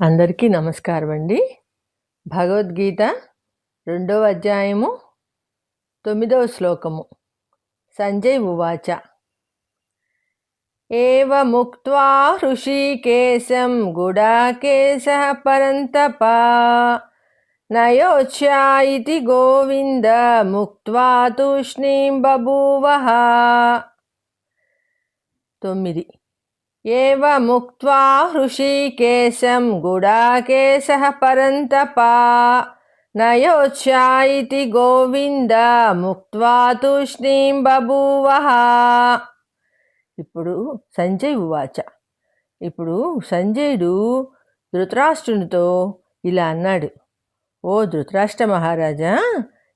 అందరికీ నమస్కారం అండి భగవద్గీత రెండవ అధ్యాయము తొమ్మిదవ శ్లోకము. సంజయ్ ఉవాచ. ఏవ ముక్త్వా హృషీకేశం గుడాకేశ పరంతప నయోచ్యా ఇది గోవింద ముక్వా తూష్ణీం బభూవః. తొమ్మిది. ఏవ ముక్త్వా హృషీకేశం గుడాకేశः పరంతపా నయోచ్యా ఇతి గోవింద ముక్త్వా తూష్ణీం బభూవః. ఇప్పుడు సంజయ్ ఉవాచ. ఇప్పుడు సంజయుడు ధృతరాష్ట్రునితో ఇలా అన్నాడు. ఓ ధృతరాష్ట్ర మహారాజా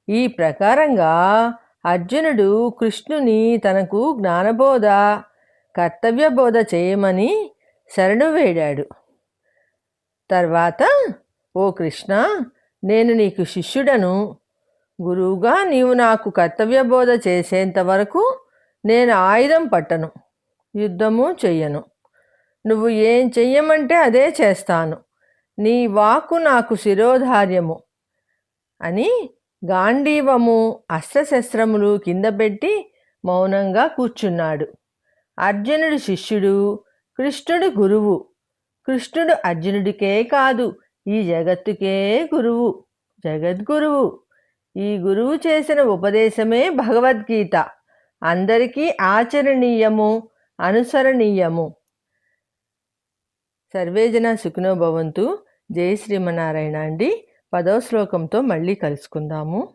ఈ ప్రకారంగా అర్జునుడు కృష్ణుని తనకు జ్ఞానబోధ కర్తవ్య బోధ చేయమని శరణు వేడాడు. తర్వాత ఓ కృష్ణ నేను నీకు శిష్యుడను. గురువుగా నీవు నాకు కర్తవ్య బోధ చేసేంత వరకు నేను ఆయుధం పట్టను యుద్ధము చెయ్యను. నువ్వు ఏం చెయ్యమంటే అదే చేస్తాను. నీ వాక్కు నాకు శిరోధార్యము అని గాంధీవము అస్త్రశస్త్రములు కింద పెట్టి మౌనంగా కూర్చున్నాడు. అర్జునుడు శిష్యుడు కృష్ణుడు గురువు. కృష్ణుడు అర్జునుడికే కాదు ఈ జగత్తుకే గురువు జగద్గురువు. ఈ గురువు చేసిన ఉపదేశమే భగవద్గీత. అందరికీ ఆచరణీయము అనుసరణీయము. సర్వేజన సుఖినో భవంతు. జై శ్రీమనారాయణ అండి. పదవ శ్లోకంతో మళ్ళీ కలుసుకుందాము.